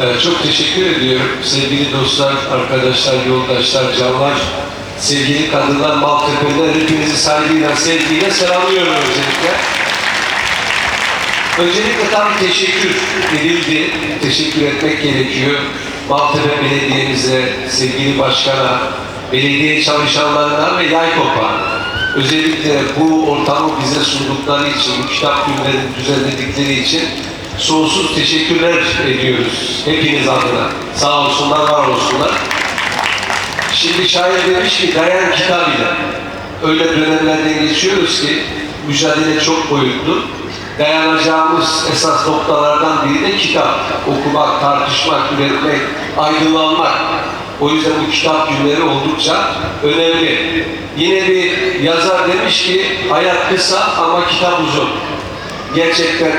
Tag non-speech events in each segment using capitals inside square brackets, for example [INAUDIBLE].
Ee, çok teşekkür ediyorum sevgili dostlar, arkadaşlar, yoldaşlar, canlar, sevgili kadınlar, Maltepe'liler hepinizi saygıyla, sevgiyle selamlıyorum öncelikle. Öncelikle tabii teşekkür edildi, teşekkür etmek gerekiyor. Maltepe Belediye'mize, sevgili başkana, belediye çalışanlarına ve Yaykop'a özellikle bu ortamı bize sundukları için, kitap günlerini düzenledikleri için sonsuz teşekkürler ediyoruz hepiniz adına. Sağ olsunlar, var olsunlar. Şimdi şair demiş ki dayan kitap ile. Öyle dönemlerden geçiyoruz ki mücadele çok boyutlu. Dayanacağımız esas noktalardan biri de kitap. Okumak, tartışmak, üretmek, aydınlanmak. O yüzden bu kitap günleri oldukça önemli. Yine bir yazar demiş ki hayat kısa ama kitap uzun. Gerçekten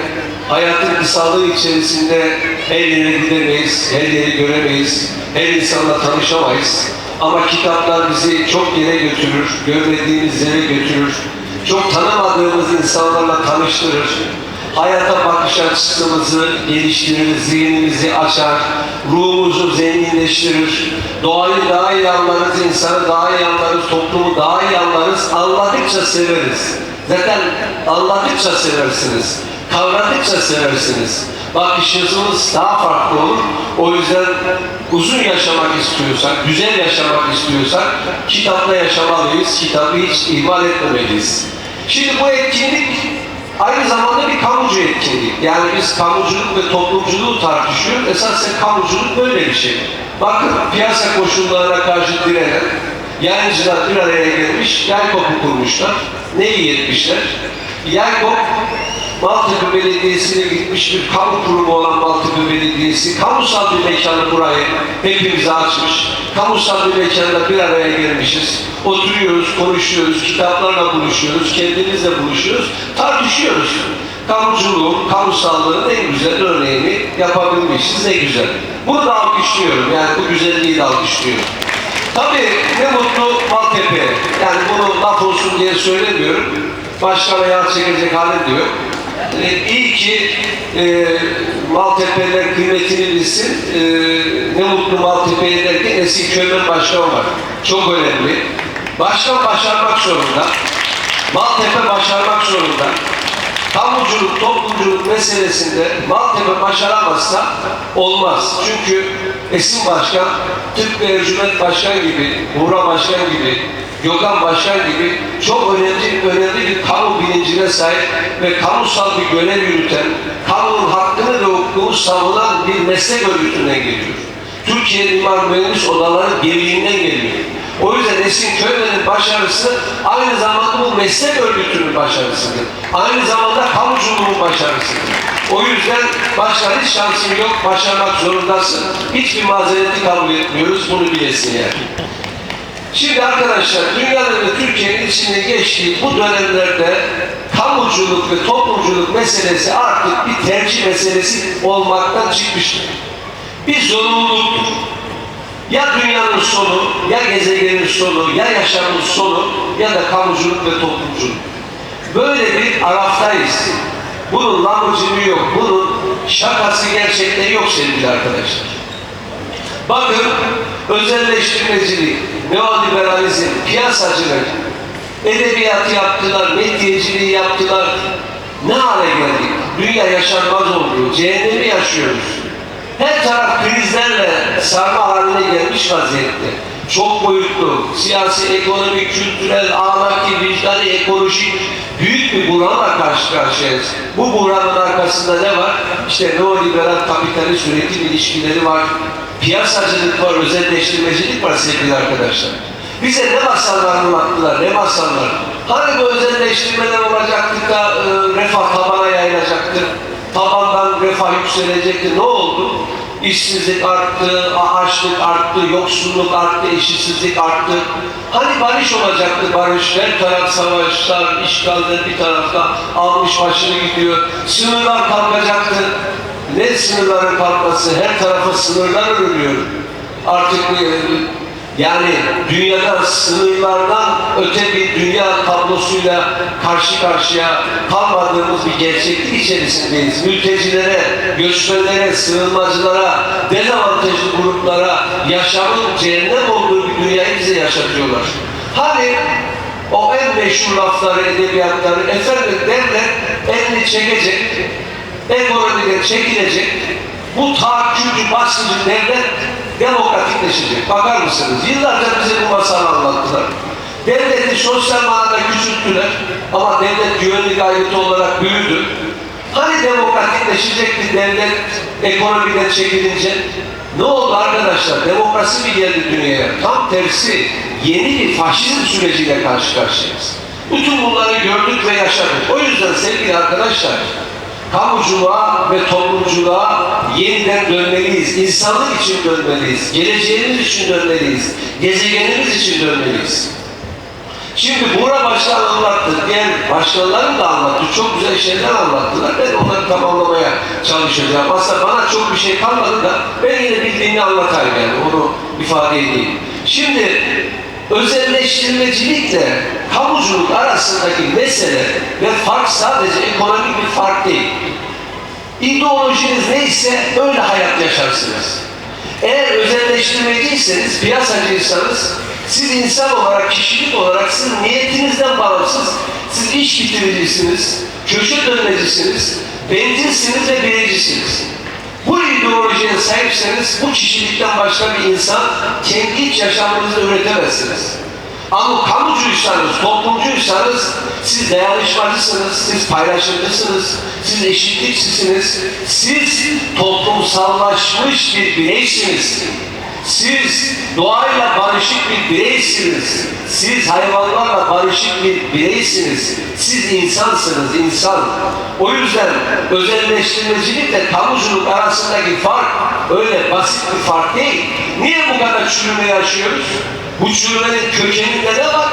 hayatın kısalığı içerisinde her yere gidemeyiz, her yeri göremeyiz, her insanla tanışamayız. Ama kitaplar bizi çok yere götürür, görmediğimiz yere götürür. Çok tanımadığımız insanlarla tanıştırır. Hayata bakış açımızı geliştirir, zihnimizi açar, ruhumuzu zenginleştirir. Doğayı daha iyi anlarız, insanı daha iyi anlarız, toplumu daha iyi anlarız. Anladıkça severiz. Zaten anladıkça seversiniz. Kavradıkça seversiniz. Bakışınız daha farklı olur. O yüzden uzun yaşamak istiyorsak, güzel yaşamak istiyorsak kitapla yaşamalıyız. Kitabı hiç ihmal etmemeliyiz. Şimdi bu etkinlik aynı zamanda bir kamucu etkinlik. Yani biz kamuculuk ve toplumculuğu tartışıyoruz. Esasen kamuculuk böyle bir şey. Bakın piyasa koşullarına karşı direnen yayıncılar bir araya gelmiş, Yaykop'u kurmuşlar. Ne iyi etmişler? Yaykop, Maltepe Belediyesi'ne gitmiş bir kamu kurumu olan Maltepe Belediyesi, kamusal bir mekanı burayı hepimize açmış. Kamusal bir mekanda bir araya gelmişiz. Oturuyoruz, konuşuyoruz, kitaplarla buluşuyoruz, kendimizle buluşuyoruz, tartışıyoruz. Kamuculuğun, kamusallığın en güzel örneğini yapabilmişiz, ne güzel. Bunu da alkışlıyorum, yani bu güzelliği de alkışlıyorum. Tabii ne mutlu Maltepe. Yani bunu laf olsun diye söylemiyorum. Başkana yağ çekecek hali diyor. Ee, iyi ki e, Maltepe'liler kıymetini bilsin. E, ne mutlu Maltepe'ye derken eski köymen başkan var. Çok önemli. Başkan başarmak zorunda. Maltepe başarmak zorunda. Kamuculuk, toplumculuk meselesinde Maltepe başaramazsa olmaz. Çünkü Esin Başkan, Türk ve Başkan gibi, Buğra Başkan gibi, Gökhan Başkan gibi çok önemli, önemli bir kamu bilincine sahip ve kamusal bir görev yürüten, kamunun hakkını ve hukukunu savunan bir meslek örgütünden geliyor. Türkiye Mimar Mühendis Odaları Birliği'nden geliyor. O yüzden Esin Köymen'in başarısı aynı zamanda bu meslek örgütünün başarısıdır. Aynı zamanda kamuculuğun başarısıdır. O yüzden başka hiç şansın yok, başarmak zorundasın. Hiçbir mazereti kabul etmiyoruz, bunu bilesin yani. Şimdi arkadaşlar, dünyada ve Türkiye'nin içinde geçtiği bu dönemlerde kamuculuk ve toplumculuk meselesi artık bir tercih meselesi olmaktan çıkmıştır. Bir zorunluluktur. Ya dünyanın sonu, ya gezegenin sonu, ya yaşamın sonu, ya da kamuculuk ve toplumculuk. Böyle bir araftayız. Bunun lamucunu yok, bunun şakası gerçekten yok sevgili arkadaşlar. Bakın özelleştirmecilik, neoliberalizm, piyasacılık, edebiyatı yaptılar, medyacılığı yaptılar. Ne hale geldik? Dünya yaşanmaz oldu. Cehennemi yaşıyoruz. Her taraf krizlerle sarma haline gelmiş vaziyette. Çok boyutlu, siyasi, ekonomik, kültürel, ahlaki, vicdani, ekolojik büyük bir buhranla karşı karşıyayız. Bu buhranın arkasında ne var? İşte neoliberal kapitalist üretim ilişkileri var. Piyasacılık var, özelleştirmecilik var sevgili arkadaşlar. Bize ne masallar anlattılar, ne masallar. Hani bu özelleştirmeler olacaktı da e, refah tabana yayılacaktı. Tabandan refah yükselecekti. Ne oldu? İşsizlik arttı, açlık arttı, yoksulluk arttı, eşitsizlik arttı. Hani barış olacaktı barış, her taraf savaşlar, işgaller bir tarafta almış başını gidiyor. Sınırlar kalkacaktı. Ne sınırların kalkması, her tarafa sınırlar örülüyor. Artık Yani dünyada sınırlardan öte bir dünya tablosuyla karşı karşıya kalmadığımız bir gerçeklik içerisindeyiz. Mültecilere, göçmenlere, sığınmacılara, dezavantajlı gruplara yaşamın cehennem olduğu bir dünyayı bize yaşatıyorlar. Hani o en meşhur lafları, edebiyatları, efendim devlet elini çekecek, ekonomide çekilecek, bu tahakkümcü, baskıcı devlet demokratikleşecek. Bakar mısınız? Yıllarca bize bu masalı anlattılar. Devleti sosyal manada küçülttüler ama devlet güvenlik aygıtı olarak büyüdü. Hani demokratikleşecekti devlet ekonomiden çekilince? Ne oldu arkadaşlar? Demokrasi mi geldi dünyaya? Tam tersi yeni bir faşizm süreciyle karşı karşıyayız. Bütün bunları gördük ve yaşadık. O yüzden sevgili arkadaşlar, kamuculuğa ve toplumculuğa yeniden dönmeliyiz. İnsanlık için dönmeliyiz. Geleceğimiz için dönmeliyiz. Gezegenimiz için dönmeliyiz. Şimdi Buğra Başkan anlattı, diğer başkanlarım da anlattı. Çok güzel şeyler anlattılar. Ben onları tamamlamaya çalışacağım. Aslında bana çok bir şey kalmadı da ben yine bildiğini anlatayım yani. Onu ifade edeyim. Şimdi özelleştirmecilikle kamuculuk arasındaki mesele ve fark sadece ekonomik bir fark değil. İdeolojiniz neyse öyle hayat yaşarsınız. Eğer özelleştirmeciyseniz, piyasacıysanız siz insan olarak, kişilik olarak siz niyetinizden bağımsız, siz iş bitiricisiniz, köşe dönmecisiniz, bencilsiniz ve biricisiniz. Bu ideolojiye sahipseniz bu kişilikten başka bir insan kendi iç yaşamınızda üretemezsiniz. Ama kamucuysanız, toplumcuysanız siz dayanışmacısınız, siz paylaşımcısınız, siz eşitlikçisiniz, siz toplumsallaşmış bir bireysiniz. Siz doğayla barışık bir bireysiniz. Siz hayvanlarla barışık bir bireysiniz. Siz insansınız, insan. O yüzden özelleştirmecilikle kamuculuk arasındaki fark öyle basit bir fark değil. Niye bu kadar çürüme yaşıyoruz? Bu çürümenin kökeninde ne var?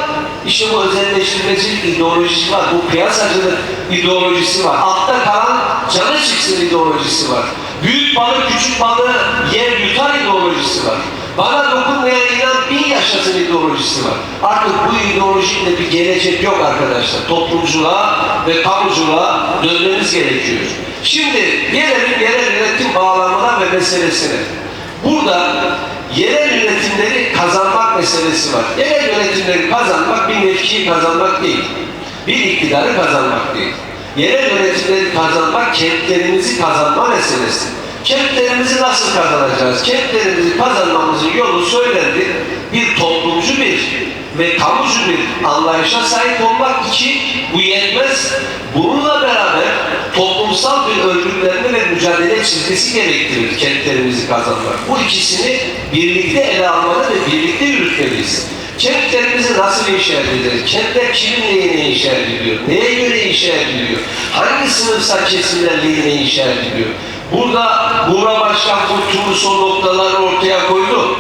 İşte bu özelleştirmecilik ideolojisi var. Bu piyasacılık ideolojisi var. Altta kalan canı çıksın ideolojisi var. Büyük balık küçük balığı var. Bana dokunmayan inan bin yaşasın ideolojisi var. Artık bu ideolojide bir gelecek yok arkadaşlar. Toplumculuğa ve kamuculuğa dönmemiz gerekiyor. Şimdi gelelim yerel yönetim bağlamına ve meselesine. Burada yerel yönetimleri kazanmak meselesi var. Yerel yönetimleri kazanmak bir mevkiyi kazanmak değil. Bir iktidarı kazanmak değil. Yerel yönetimleri kazanmak kentlerimizi kazanma meselesi. Kentlerimizi nasıl kazanacağız? Kentlerimizi kazanmamızın yolu söylendi. Bir toplumcu bir ve kamucu bir anlayışa sahip olmak için bu yetmez. Bununla beraber toplumsal bir örgütlenme ve mücadele çizgisi gerektirir kentlerimizi kazanmak. Bu ikisini birlikte ele almalı ve birlikte yürütmeliyiz. Kentlerimizi nasıl inşa ediliriz? Kentler kimin lehine inşa ediliyor? Neye göre inşa ediliyor? Hangi sınıfsal kesimler lehine inşa ediliyor? Burada Buğra Başkan Kurtulmuş son noktaları ortaya koydu.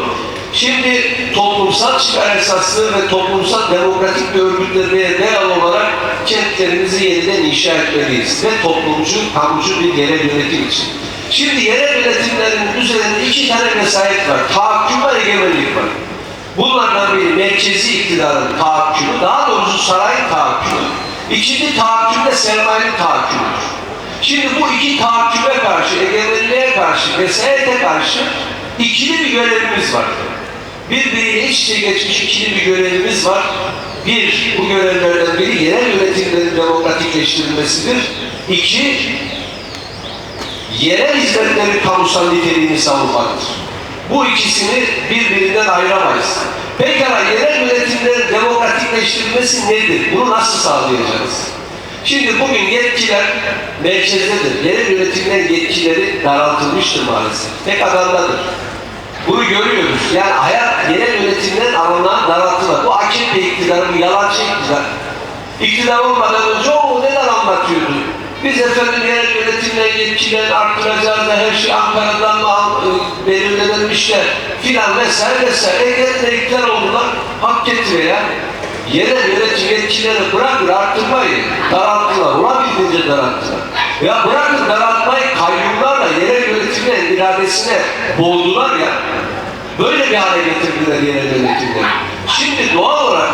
Şimdi toplumsal çıkar esaslı ve toplumsal demokratik bir örgütlemeye dayalı olarak kentlerimizi yeniden inşa etmeliyiz. Ve toplumcu, kamucu bir yerel yönetim için. Şimdi yerel yönetimlerin üzerinde iki tane vesayet var. Tahakküm var, egemenlik var. Bunlardan biri merkezi iktidarın tahakkümü, daha doğrusu sarayın tahakkümü. İkinci tahakküm de sermayenin tahakkümüdür. Şimdi bu iki tahakküme karşı, egemenliğe karşı, vesayete karşı ikili bir görevimiz var. Birbiriyle iç içe geçmiş ikili bir görevimiz var. Bir, bu görevlerden biri yerel yönetimlerin demokratikleştirilmesidir. İki, yerel hizmetlerin kamusal niteliğini savunmaktır. Bu ikisini birbirinden ayıramayız. Pekala yerel yönetimlerin demokratikleştirilmesi nedir? Bunu nasıl sağlayacağız? Şimdi bugün yetkiler merkezdedir. Yerel yönetimlerin yetkileri daraltılmıştır maalesef. Tek adamdadır. Bunu görüyoruz. Yani hayat yerel yönetimlerin alanından daraltılır. Bu AKP iktidarı, bu yalancı iktidar. İktidar olmadan önce o neler anlatıyordu? Biz efendim yerel yönetimler yetkilerini arttıracağız da her şey Ankara'dan mı e, belirlenmişler filan vesaire vesaire. Ege'de iktidar oldular. Hak getire ya. Yerel yönetim yetkilerini bırakın arttırmayı. Daralttılar. Olabildiğince daralttılar. Ya bırakın daraltmayı kayyumlarla yerel yönetimlerin iradesine boğdular ya. Böyle bir hale getirdiler yerel yönetimleri. Şimdi doğal olarak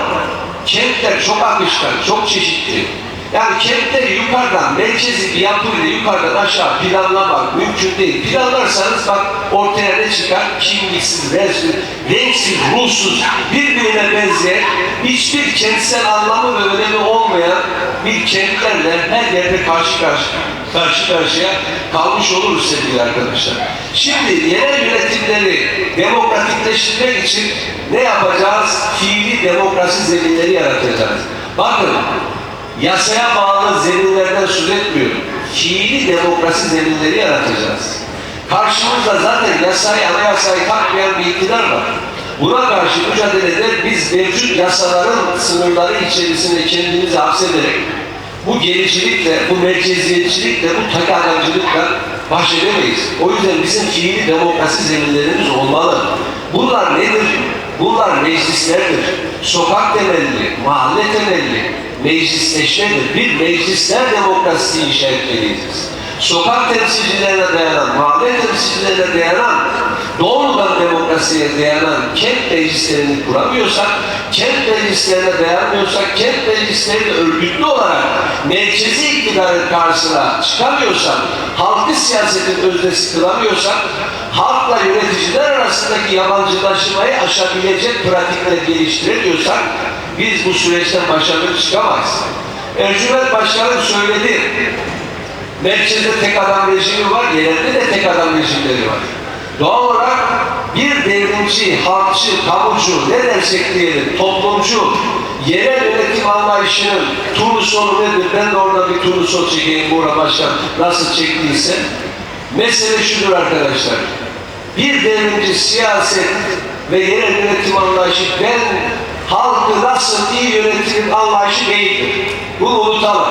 kentler çok akışkan, çok çeşitli. Yani kentleri yukarıdan, merkezi bir yapıyla yukarıdan aşağı planlamak mümkün değil. Planlarsanız bak ortaya ne çıkar? Kimliksiz, renksiz, renksiz, ruhsuz, birbirine benzeyen, hiçbir kentsel anlamı ve önemi olmayan bir kentlerle her yerde karşı karşı karşı karşıya kalmış oluruz sevgili arkadaşlar. Şimdi yerel yönetimleri demokratikleştirmek için ne yapacağız? Fiili demokrasi zeminleri yaratacağız. Bakın yasaya bağlı zeminlerden söz etmiyorum. Fiili demokrasi zeminleri yaratacağız. Karşımızda zaten yasayı, anayasayı takmayan bir iktidar var. Buna karşı mücadelede biz mevcut yasaların sınırları içerisinde kendimizi hapsederek bu gericilikle, bu merkeziyetçilikle, bu tek adamcılıkla baş edemeyiz. O yüzden bizim fiili demokrasi zeminlerimiz olmalı. Bunlar nedir? Bunlar meclislerdir. Sokak temelli, mahalle temelli, meclisleşmedir. Bir meclisler demokrasisi inşa etmeliyiz. Sokak temsilcilerine dayanan, mahalle temsilcilerine dayanan, doğrudan demokrasiye dayanan kent meclislerini kuramıyorsak, kent meclislerine dayanmıyorsak, kent meclislerinde örgütlü olarak merkezi iktidarın karşısına çıkamıyorsak, halkı siyasetin öznesi kılamıyorsak, halkla yöneticiler arasındaki yabancılaşmayı aşabilecek pratikler geliştiremiyorsak, biz bu süreçten başarılı çıkamayız. Ercüment Başkanım söyledi, Merkezde tek adam rejimi var, yerelde de tek adam rejimleri var. Doğal olarak bir devrimci, halkçı, kamucu, ne dersek diyelim, toplumcu, yerel yönetim anlayışının turnusolu nedir? Ben de orada bir turnusol çekeyim Buğra Başkan nasıl çektiyse. Mesele şudur arkadaşlar. Bir devrimci siyaset ve yerel yönetim anlayışı ben halkı nasıl iyi yönetirim anlayışı değildir. Bunu unutalım.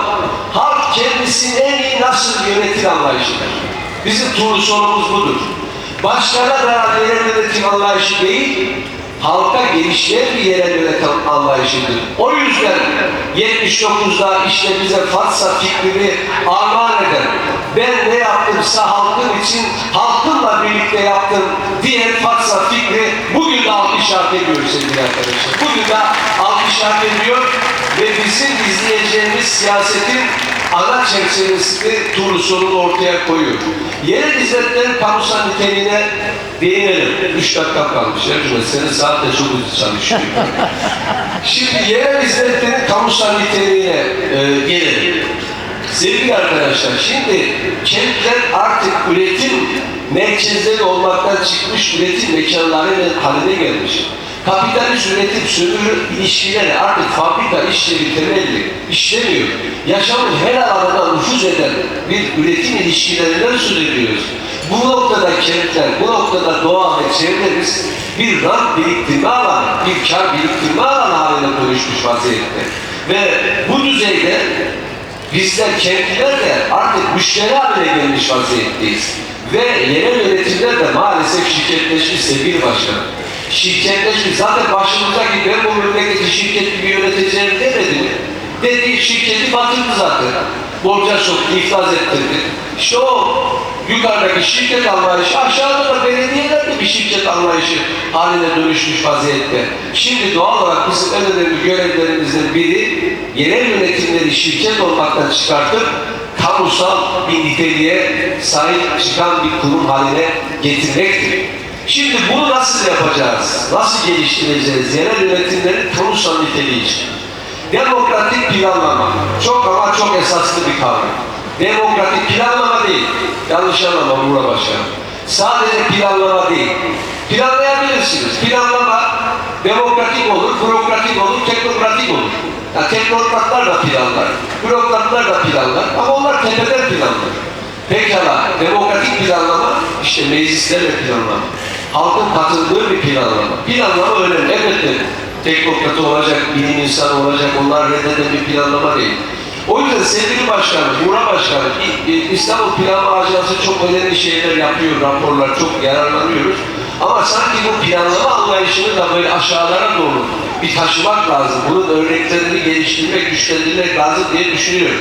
Kendisini en iyi nasıl yönetir anlayışıdır. Bizim turnusonumuz budur. Başkana da yerel yönetim anlayışı değil, halka genişleyen bir yerel yönetim anlayışıdır. O yüzden 79'da işte bize Fatsa fikrini armağan eden, ben ne yaptımsa halkım için halkımla birlikte yaptım diyen Fatsa fikri bugün de halk işaret ediyor sevgili arkadaşlar. Bugün de halk işaret ediyor ve bizim izleyeceğimiz siyasetin ana çerçevesini Turluso'nun ortaya koyuyor. Yerel hizmetlerin kamusal niteliğine değinelim. Üç dakika kalmış. Ercüment senin saat de çok hızlı çalışıyor. Şimdi yerel hizmetlerin kamusal niteliğine e, gelelim. Sevgili arkadaşlar, şimdi kentler artık üretim merkezleri olmaktan çıkmış üretim mekanları haline gelmiş. Kapitalist üretim sömürü ilişkileri artık fabrika işleri temelli işlemiyor. Yaşamın her alanına nüfuz eden bir üretim ilişkilerinden söz ediyoruz. Bu noktada kentler, bu noktada doğa ve çevremiz bir rant biriktirme alanı, bir kar biriktirme alanı haline dönüşmüş vaziyette. Ve bu düzeyde Bizler kentliler de artık müşteri haline gelmiş vaziyetteyiz. Ve yerel yönetimler de maalesef şirketleşmiş sevgili başkanım. Şirketleşmiş. Zaten başımızdaki ben bu memleketi şirket gibi yöneteceğim demedi mi? Dedi şirketi batırdı zaten. Borca soktu, iflas ettirdi. İşte o yukarıdaki şirket anlayışı, aşağıda da belediyeler de bir şirket anlayışı haline dönüşmüş vaziyette. Şimdi doğal olarak bizim en önemli görevlerimizden biri yerel yönetimleri şirket olmaktan çıkartıp kamusal bir niteliğe sahip çıkan bir kurum haline getirmektir. Şimdi bunu nasıl yapacağız? Nasıl geliştireceğiz? Yerel yönetimlerin kamusal niteliği için. Demokratik planlama. Çok ama çok esaslı bir kavram. Demokratik planlama değil. Yanlış anlama Buğra Başkanım. Sadece planlama değil. Planlayabilirsiniz. Planlama demokratik olur, bürokratik olur, teknokratik olur. Yani teknokratlar da planlar, bürokratlar da planlar ama onlar tepeden planlar. Pekala, demokratik planlama işte meclislerle planlama. Halkın katıldığı bir planlama. Planlama önemli. Elbette teknokratı olacak, bilim insanı olacak, onlar reddeden bir planlama değil. O yüzden sevgili başkanım, Buğra Başkanım, İstanbul Planlama Ajansı çok önemli şeyler yapıyor, raporlar çok yararlanıyoruz. Ama sanki bu planlama anlayışını da böyle aşağılara doğru bir taşımak lazım. Bunun örneklerini geliştirmek, güçlendirmek lazım diye düşünüyorum.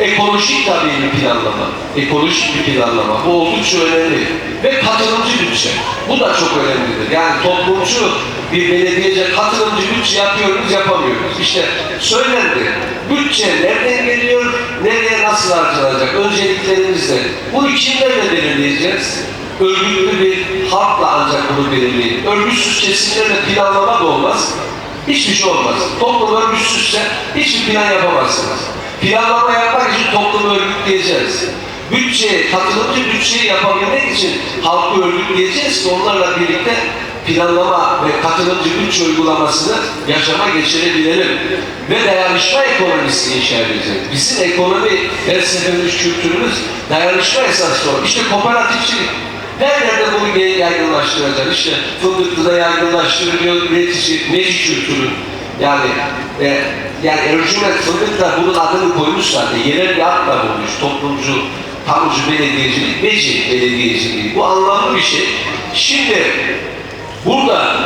Ekolojik tabii bir planlama. Ekolojik bir planlama. Bu oldukça önemli. Ve katılımcı bütçe. Bu da çok önemlidir. Yani toplumcu bir belediyece katılımcı bütçe yapıyoruz, yapamıyoruz. İşte söylendi. Bütçe nereden geliyor, nereye nasıl harcanacak? Önceliklerimizde. Bunu kimlerle belirleyeceğiz? Örgütlü bir halkla ancak bunu belirleyin. Örgütsüz kesimlerle planlama da olmaz. Hiçbir şey olmaz. Toplum örgütsüzse hiçbir plan yapamazsınız. Planlama yapmak için toplumu örgütleyeceğiz. Bütçe, katılımcı bütçeyi yapabilmek için halkı örgütleyeceğiz ki onlarla birlikte planlama ve katılımcı bütçe uygulamasını yaşama geçirebilelim. Ve dayanışma ekonomisi inşa edeceğiz. Bizim ekonomi felsefemiz, kültürümüz dayanışma esaslı olur. İşte kooperatifçilik. Her yerde bunu yaygınlaştıracak. İşte Fındıklı'da yaygınlaştırılıyor, üretici, meci kültürü. Yani e, yani Ercüment Fındık da bunun adını koymuş zaten. Yerel bir adla bulmuş. Toplumcu, kamucu belediyecilik, meci belediyeciliği. Bu anlamlı bir şey. Şimdi burada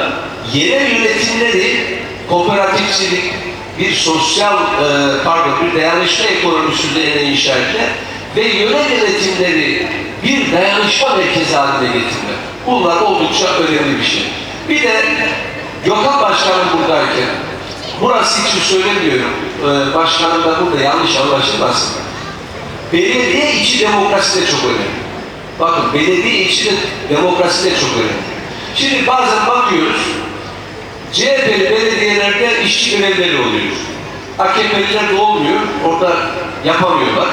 yerel yönetimleri kooperatifçilik, bir sosyal, e, pardon, bir dayanışma ekonomisi üzerine inşa etmek ve yönet yönetimleri bir dayanışma merkezi haline getirmek. Bunlar oldukça önemli bir şey. Bir de Gökhan Başkanım buradayken, burası için söylemiyorum, ee, başkanım da burada yanlış anlaşılmasın. Belediye içi demokrasi de çok önemli. Bakın belediye içi de demokrasi de çok önemli. Şimdi bazen bakıyoruz, CHP'li belediyelerde işçi görevleri oluyor. AKP'liler de olmuyor, orada yapamıyorlar.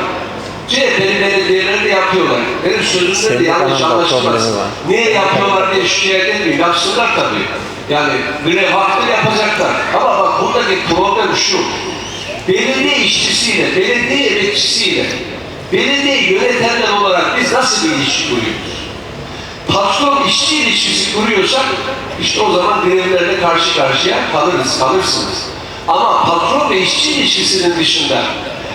CHP'li belediyelerde yapıyorlar. Benim sözümde de yanlış anlaşılmaz. Niye yapıyorlar diye şikayet etmiyor. Yapsınlar tabii. Yani grev hakkı yapacaklar. Ama bak buradaki problem şu. Belediye işçisiyle, belediye emekçisiyle, belediye yönetenler olarak biz nasıl bir ilişki kuruyoruz? patron işçi ilişkisi kuruyorsak işte o zaman grevlerle karşı karşıya kalırız, kalırsınız. Ama patron ve işçi ilişkisinin dışında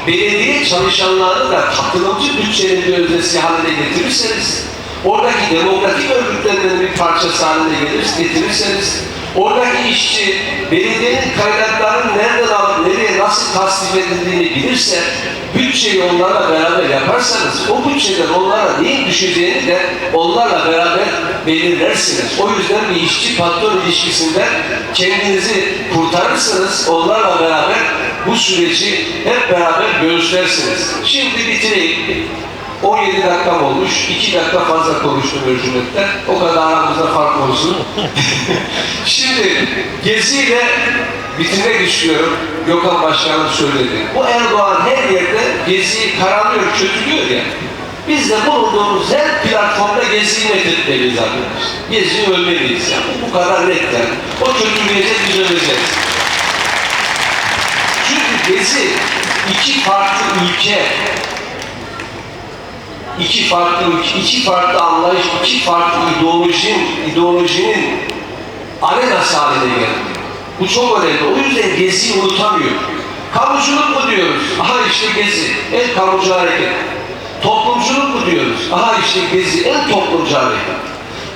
belediye çalışanlarını da katılımcı bütçenin öznesi haline getirirseniz, oradaki demokratik örgütlenmenin bir parçası haline gelir, getirirseniz, oradaki işçi belediyenin kaynaklarını nereden alıp nereye nasıl tasnif edildiğini bilirse, bütçeyi onlarla beraber yaparsanız, o bütçeden onlara neyin düşeceğini de onlarla beraber belirlersiniz. O yüzden bir işçi patron ilişkisinden kendinizi kurtarırsınız, onlarla beraber bu süreci hep beraber göğüslersiniz. Şimdi bitireyim. 17 dakikam olmuş, 2 dakika fazla konuştum Ercüment'ten. O kadar aramızda fark olsun. [LAUGHS] Şimdi geziyle bitirmek istiyorum. Gökhan Başkanım söyledi. Bu Erdoğan her yerde geziyi karalıyor, kötülüyor ya. Biz de bulunduğumuz her platformda geziyi netletmeliyiz arkadaşlar. Geziyi ölmeliyiz yani. Bu kadar net yani. O kötüleyecek, biz öleceğiz. Çünkü gezi iki farklı ülke, iki farklı iki farklı anlayış, iki farklı ideolojinin, ideolojinin arenası haline geldi. Bu çok önemli. O yüzden geziyi unutamıyor. Kamuculuk mu diyoruz? Aha işte gezi. En kamucu hareket. Toplumculuk mu diyoruz? Aha işte gezi. En toplumcu hareket.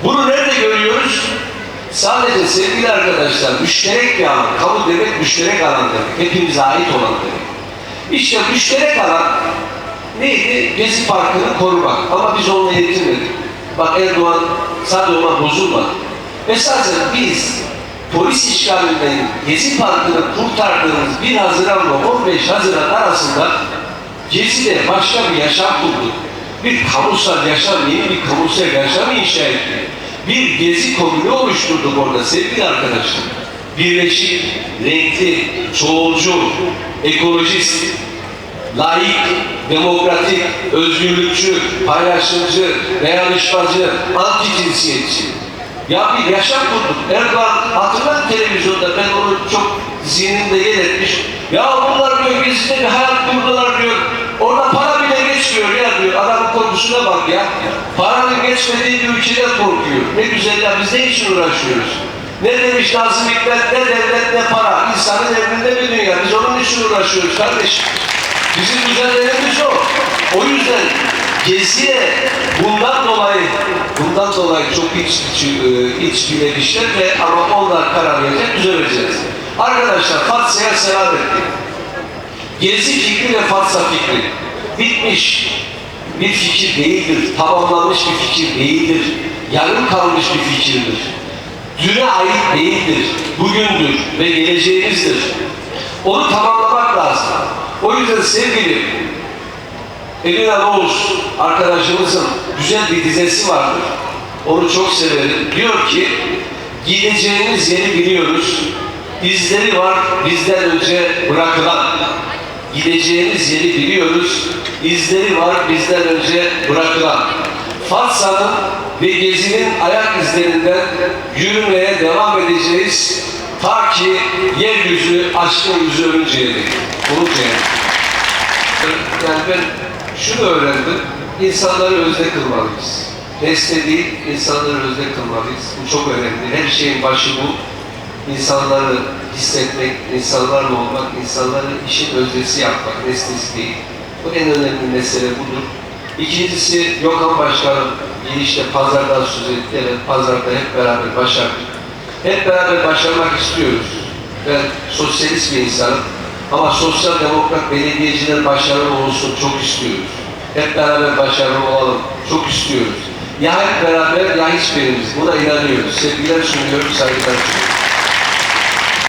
Bunu nerede görüyoruz? Sadece sevgili arkadaşlar müşterek bir alan. Kamu demek müşterek alan demek. Hepimize ait olan demek. İşte müşterek alan neydi? Gezi Parkı'nı korumak. Ama biz onunla yetinmedik. Bak Erdoğan sadece ona bozulmadı. Esasen biz polis işgalinden Gezi Parkı'nı kurtardığımız 1 Haziran'la 15 Haziran arasında Gezi'de başka bir yaşam kurduk. Bir kamusal yaşam, yeni bir kamusal yaşam inşa ettik. Bir gezi komünü oluşturduk orada sevgili arkadaşlar. Birleşik, renkli, çoğulcu, ekolojist, laik, demokratik, özgürlükçü, paylaşımcı, dayanışmacı, anti cinsiyetçi. Ya bir yaşam kurduk. Erdoğan hatırlar televizyonda ben onu çok zihnimde yer etmiş. Ya bunlar diyor gezide bir hayat kurdular diyor. Orada para bile geçmiyor ya diyor. Adamın korkusuna bak ya. Paranın geçmediği bir ülkede korkuyor. Ne güzel ya biz ne için uğraşıyoruz? Ne demiş Nazım Hikmet, ne devlet ne para. İnsanın emrinde bir dünya. Biz onun için uğraşıyoruz kardeşim. Bizim düzenlerimiz o. O yüzden Gezi'ye bundan dolayı bundan dolayı çok iç, iç, e, iç bilemişler ve ama onlar karar verecek, düzeleceğiz. Arkadaşlar Fatsa'ya selam ettik. Gezi fikri ve Fatsa fikri. bitmiş bir fikir değildir, tamamlanmış bir fikir değildir, yarım kalmış bir fikirdir. Düne ait değildir, bugündür ve geleceğimizdir. Onu tamamlamak lazım. O yüzden sevgili Elina Oğuz arkadaşımızın güzel bir dizesi vardır. Onu çok severim. Diyor ki, gideceğimiz yeri biliyoruz. İzleri var bizden önce bırakılan. Gideceğimiz yeri biliyoruz. İzleri var bizden önce bırakılan. Fatsa'nın ve Gezi'nin ayak izlerinden yürümeye devam edeceğiz. Ta ki yeryüzü aşkın yüzü ölünceye dek. Oluncaya dek. Yani ben şunu öğrendim. İnsanları özde kılmalıyız. Nesne değil, insanları özde kılmalıyız. Bu çok önemli. Her şeyin başı bu. İnsanları hissetmek, insanlarla olmak, insanları işin özdesi yapmak, nesnesi değil. Bu en önemli mesele budur. İkincisi, Gökhan Başkanım girişte pazardan söz etti. Evet, pazarda hep beraber başardık. Hep beraber başarmak istiyoruz. Ben sosyalist bir insanım. Ama sosyal demokrat belediyeciler başarılı olsun çok istiyoruz. Hep beraber başarılı olalım çok istiyoruz. Ya hep beraber ya hiçbirimiz. Buna inanıyoruz. Sevgiler sunuyorum, saygılar sunuyorum.